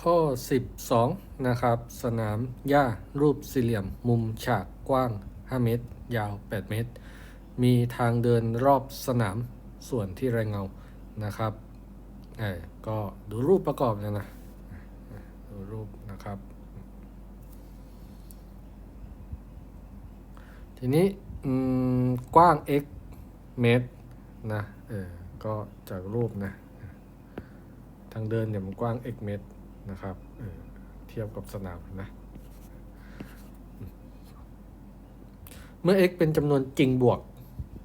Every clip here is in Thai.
ข้อ 12 นะครับ สนามหญ้ารูปสี่เหลี่ยม มุมฉากกว้าง 5 เมตร ยาว 8 เมตร มีทางเดินรอบสนามส่วนที่ไรเงานะครับเออก็ดูรูปประกอบเลยนะดูรูปนะครับ ทีนี้กว้าง x เมตรนะเออก็จากรูปนะทางเดินเนี่ยมันกว้าง x เมตร นะครับเทียบกับสนามนะ เมื่อ x เป็นจำนวนจริงบวก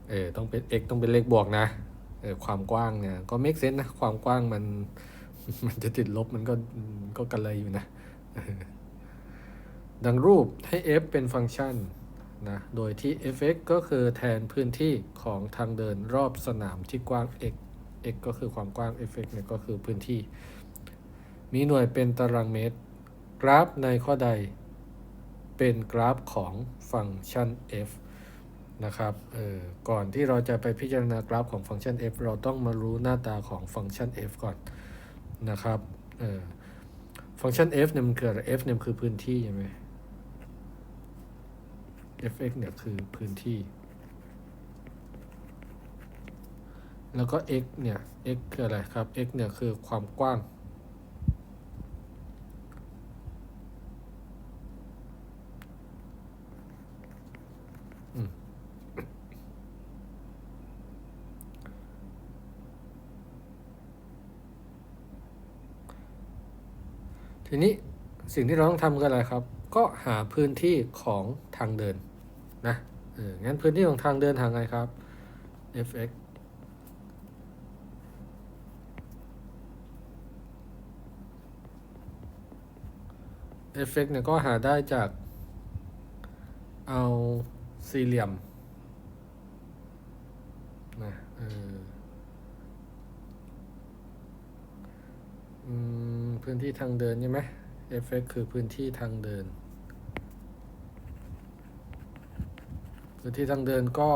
เออต้องเป็น x ต้องเป็นเลขบวกนะเออความกว้างเนี่ยก็ make sense นะ ความกว้างมัน มันจะติดลบมันก็ก็กันเลยอยู่นะ ดังรูปให้ f เป็นฟังก์ชันนะ โดยที่ fx ก็คือแทนพื้นที่ของทางเดินรอบสนามที่กว้าง x x ก็คือความกว้าง fx เนี่ยก็คือพื้นที่ มีหน่วยเป็นตารางเมตร กราฟในข้อใด เป็นกราฟของฟังก์ชัน f นะครับเออก่อนที่เราจะไปพิจารณากราฟของฟังก์ชัน f เราต้องมารู้หน้าตาของฟังก์ชัน f ก่อนนะครับเออฟังก์ชัน f เนี่ยมันคืออะไร f เนี่ยคือพื้นที่ใช่ไหม fx เนี่ยคือพื้นที่ แล้วก็ x เนี่ย x คืออะไรครับ x เนี่ยคือความกว้าง ทีนี้สิ่งที่เราต้องทำคืออะไรครับ ก็หาพื้นที่ของทางเดินนะเอองั้นพื้นที่ของทางเดินทางไงครับ fx fx เนี่ยก็หาได้จากเอา สี่เหลี่ยมนะเอออืมพื้นที่ทางเดินใช่ไหม fx คือพื้นที่ทางเดิน พื้นที่ทางเดินก็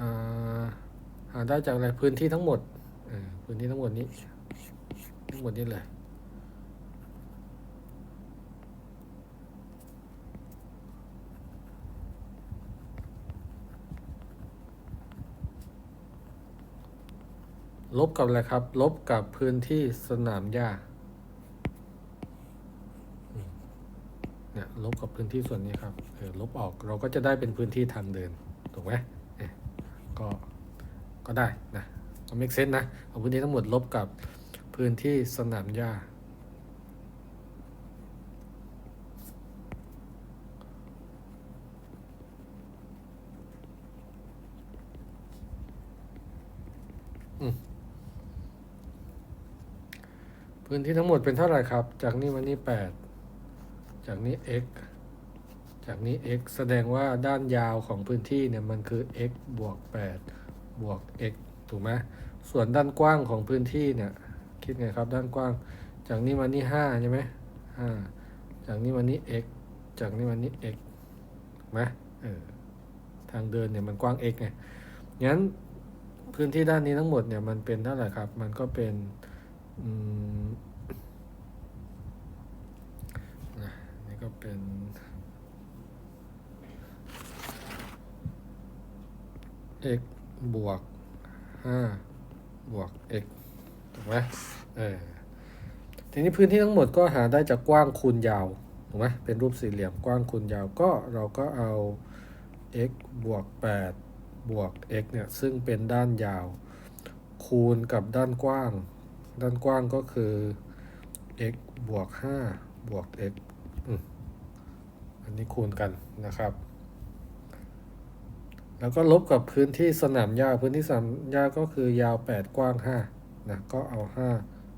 อ่าหาได้จากอะไรพื้นที่ทั้งหมดพื้นที่ทั้งหมดนี้ ทั้งหมดนี้เลย ลบกับอะไรครับ ลบกับพื้นที่สนามหญ้าเนี่ยลบกับพื้นที่ส่วนนี้ครับเออลบออกเราก็จะได้เป็นพื้นที่ทางเดินถูกไหมเออก็ก็ได้นะก็ make sense นะเอาพื้นที่ทั้งหมดลบกับพื้นที่สนามหญ้า พื้นที่ทั้งหมดเป็นเท่าไหร่ครับ จากนี้มานี่ 8 จากนี้ x จากนี้ x แสดงว่าด้านยาวของพื้นที่เนี่ยมันคือ x บวก 8 บวก x ถูกไหมส่วนด้านกว้างของพื้นที่เนี่ยคิดไงครับด้านกว้าง จากนี้มานี่5ใช่ไหม5จากนี้มานี่ x จากนี้มานี่ x ถูกไหมเออทางเดินเนี่ยมันกว้าง x ไงงั้นพื้นที่ด้านนี้ทั้งหมดเนี่ยมันเป็นเท่าไหร่ครับ มันก็เป็น นะนี่ก็เป็น x บวก5บวก x ถูกไหมเออทีนี้พื้นที่ทั้งหมดก็หาได้จากกว้างคูณยาว ถูกไหมเป็นรูปสี่เหลี่ยมกว้างคูณยาวก็เราก็เอา x บวก 8 บวก x เนี่ย ซึ่งเป็นด้านยาว คูณกับด้านกว้าง ด้านกว้างก็คือ x บวก 5 บวก x อันนี้คูณกันนะครับ แล้วก็ลบกับพื้นที่สนามหญ้า พื้นที่สนามหญ้าก็คือยาว 8 กว้าง5นะ ก็เอา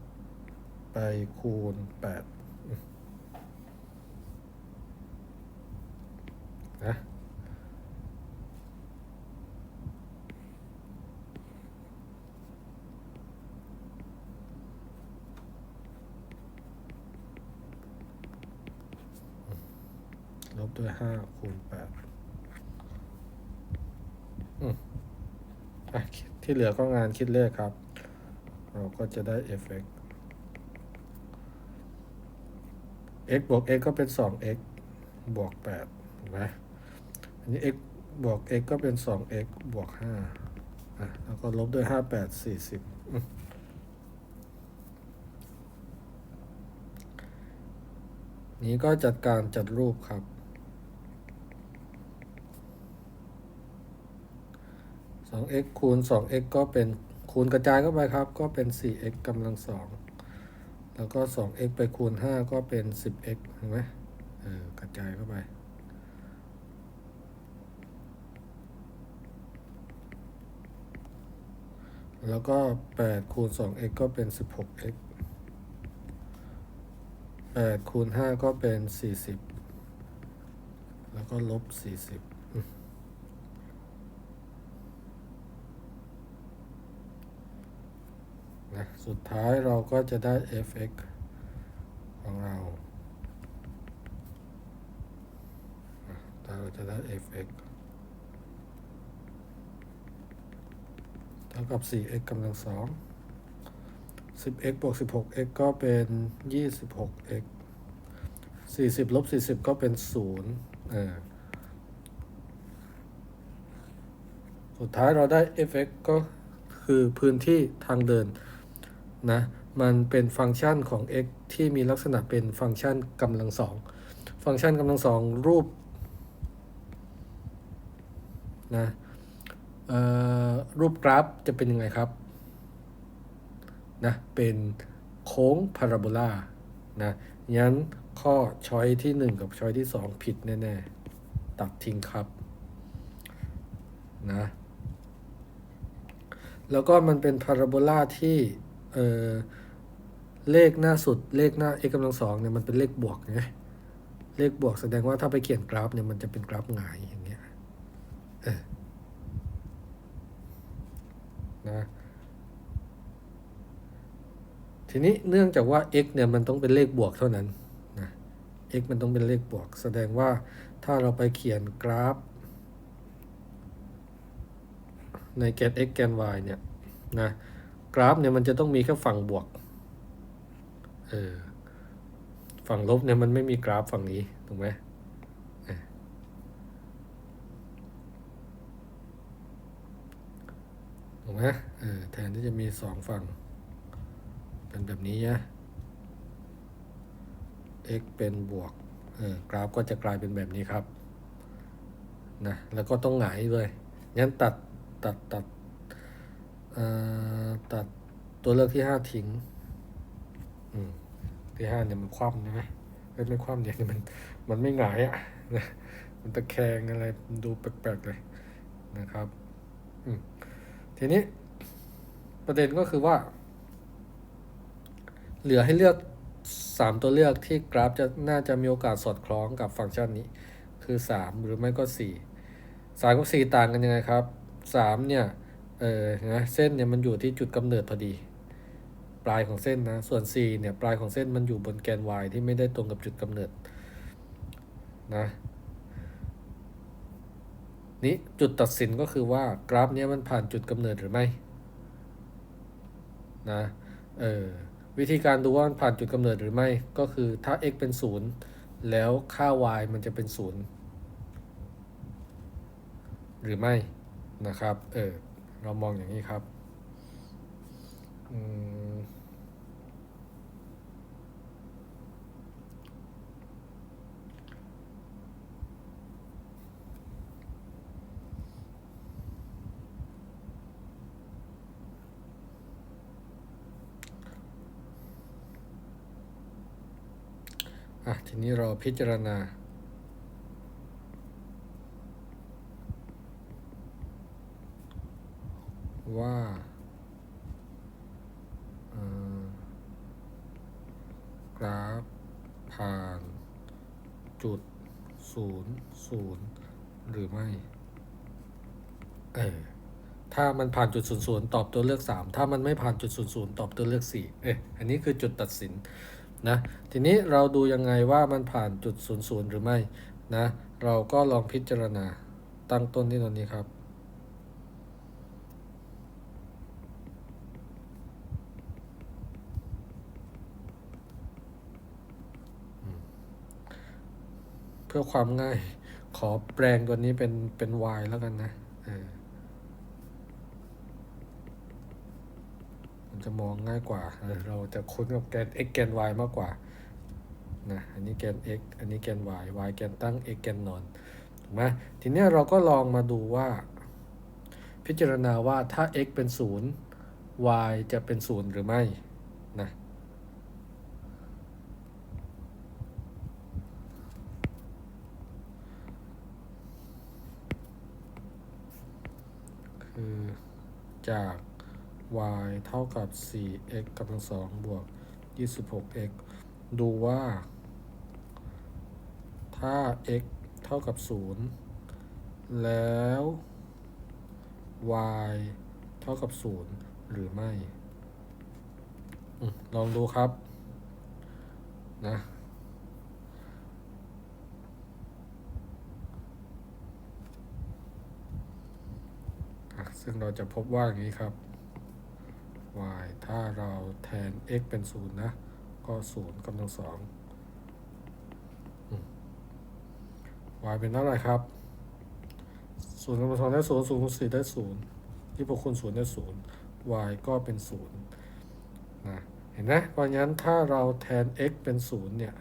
5 ไปคูณ 8อืมนะ ลบ ด้วยห้าคูณแปดอืมอะที่เหลือก็งานคิดเลขครับ เราก็จะได้เอฟเฟก x บวก x ก็เป็น 2x บวก8เห็นไหมอันนี้ x บวก x ก็เป็น 2x บวก5อะแล้วก็ลบด้วย 5 8 40อืมนี้ก็จัดการจัดรูปครับ 2x คูณ 2x ก็เป็นคูณกระจายเข้าไปครับ ก็เป็น 4x กำลังสองแล้วก็ 2x ไปคูณ 5 ก็เป็น 10x เห็นไหมเออกระจายเข้าไป แล้วก็ 8 คูณ 2x ก็เป็น 16x 8คูณ 5 ก็เป็น 40 แล้วก็ลบ 40 นะ สุดท้ายเราก็จะได้ fx ของเรา เราจะได้ fx เท่ากับ 4x กำลังสอง 10x บวก 16x ก็เป็น 26x 40 ลบ 40 ก็เป็น 0 เออ สุดท้ายเราได้ fx ก็คือพื้นที่ทางเดิน นะมันเป็นฟังก์ชันของ x ที่มีลักษณะเป็นฟังก์ชันกำลังสองฟังก์ชันกำลังสองรูปนะเอ่อรูปกราฟจะเป็นยังไงครับนะเป็นโค้งพาราโบลานะงั้นข้อช้อยที่ 1 กับช้อยที่ 2 ผิดแน่ๆ ตัดทิ้งครับนะแล้วก็มันเป็นพาราโบลาที่ เออเลขหน้าสุดเลขหน้า x กำลังสองเนี่ยมันเป็นเลขบวกไงเลขบวกแสดงว่าถ้าไปเขียนกราฟเนี่ยมันจะเป็นกราฟหงายอย่างเงี้ยเออนะทีนี้เนื่องจากว่า x เนี่ยมันต้องเป็นเลขบวกเท่านั้นนะ x มันต้องเป็นเลขบวก แสดงว่าถ้าเราไปเขียนกราฟ ในแกน x แกน y เนี่ยนะ กราฟเนี่ยมันจะต้องมีแค่ฝั่งบวก เออ ฝั่งลบเนี่ยมันไม่มีกราฟฝั่งนี้ถูกไหมเออถูกไหมเออแทนที่จะมีสองฝั่ง เป็นแบบนี้นะ x เป็นบวก เออกราฟก็จะกลายเป็นแบบนี้ครับ นะ แล้วก็ต้องหงายเลยงั้นตัด ตัด ตัด ตัดตัวเลือกที่ห้าทิ้งอืมที่ห้าเนี่ยมันคว่ำใช่ไหมไม่ไม่คว่ำเนี่ยมันมันไม่หงายอะนะมันตะแคงอะไรดูแปลกๆเลยนะครับอืมทีนี้ประเด็นก็คือว่า เหลือให้เลือกสามตัวเลือกที่กราฟจะน่าจะมีโอกาสสอดคล้องกับฟังก์ชันนี้ คือสามหรือไม่ก็สี่สามกับสี่ต่างกันยังไงครับสามเนี่ย เออนะเส้นเนี่ยมันอยู่ที่จุดกำเนิดพอดี ปลายของเส้นนะ ส่วน c เนี่ยปลายของเส้นมันอยู่บนแกน y ที่ไม่ได้ตรงกับจุดกำเนิดนะนี่จุดตัดสินก็คือว่ากราฟเนี้ยมันผ่านจุดกำเนิดหรือไม่นะเออวิธีการดูว่ามันผ่านจุดกำเนิดหรือไม่ก็คือถ้า x เป็น 0 แล้วค่า y มันจะเป็น 0 หรือไม่นะครับเออ เรามองอย่างนี้ครับอะทีนี้เราพิจารณาเอ่อกราฟผ่าน จุดศูนย์ศูนย์หรือไม่ เออ ถ้ามันผ่านจุดศูนย์ศูนย์ตอบตัวเลือกสามถ้ามันไม่ผ่านจุดศูนย์ศูนย์ตอบตัวเลือกสี่เอออันนี้คือจุดตัดสินนะ ทีนี้เราดูยังไงว่ามันผ่านจุดศูนย์ศูนย์หรือไม่นะ เราก็ลองพิจารณาตั้งต้นที่ตรงนี้ครับ เพื่อความง่าย ขอแปลงตัวนี้เป็นเป็น y แล้วกันนะมันจะมองง่ายกว่า เราจะคุ้นกับแกน x แกน y มากกว่านะอันนี้แกน x อันนี้แกน y y แกนตั้ง x แกนนอนถูกไหมทีนี้เราก็ลองมาดูว่า พิจารณาว่าถ้า x เป็น 0 y จะเป็น 0 หรือไม่ นะ คือ จาก y เท่ากับ 4x กำลังสองบวก 26x ดูว่า ถ้า x เท่ากับ 0 แล้ว y เท่ากับ 0 หรือไม่อลองดูครับ นะ อะ ซึ่งเราจะพบว่าอย่างนี้ครับ y ถ้าเราแทน x เป็น 0 นะ ก็ 0กำลังสอง y เป็นเท่าไหร่ครับ0กำลังสองได้0 0คูณ4ได้0ที่พวกคูณ0ได้0 y ก็เป็น0นะเห็นไหมเพราะงั้นถ้าเราแทน x เป็น 0 เนี่ย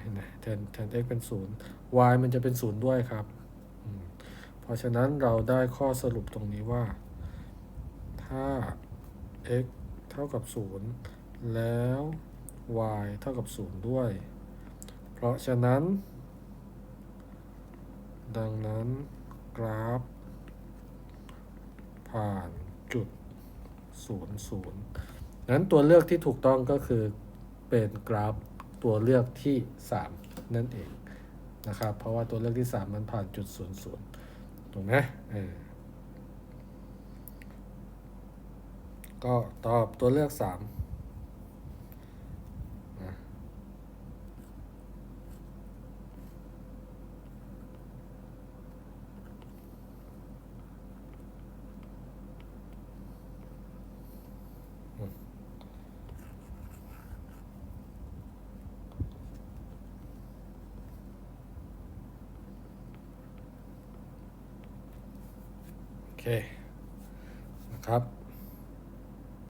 เห็นไหมแทนแทน x เป็น 0 y มันจะเป็น 0 ด้วยครับ ราะฉะนั้นเราได้ข้อสรุปตรงนี้ว่า ถ้า x เท่ากับ 0 แล้ว y เท่ากับ 0 ด้วย เพราะฉะนั้น ดังนั้นกราฟ ผ่านจุด 0 0นั้นตัวเลือกที่ถูกต้องก็คือเป็นกราฟตัวเลือกที่ 3 นั่นเองนะครับ เพราะว่าตัวเลือกที่ 3 มันผ่านจุด 0 0 ถูกไหมเออก็ตอบตัวเลือกสามนะอืมโอเค นะครับ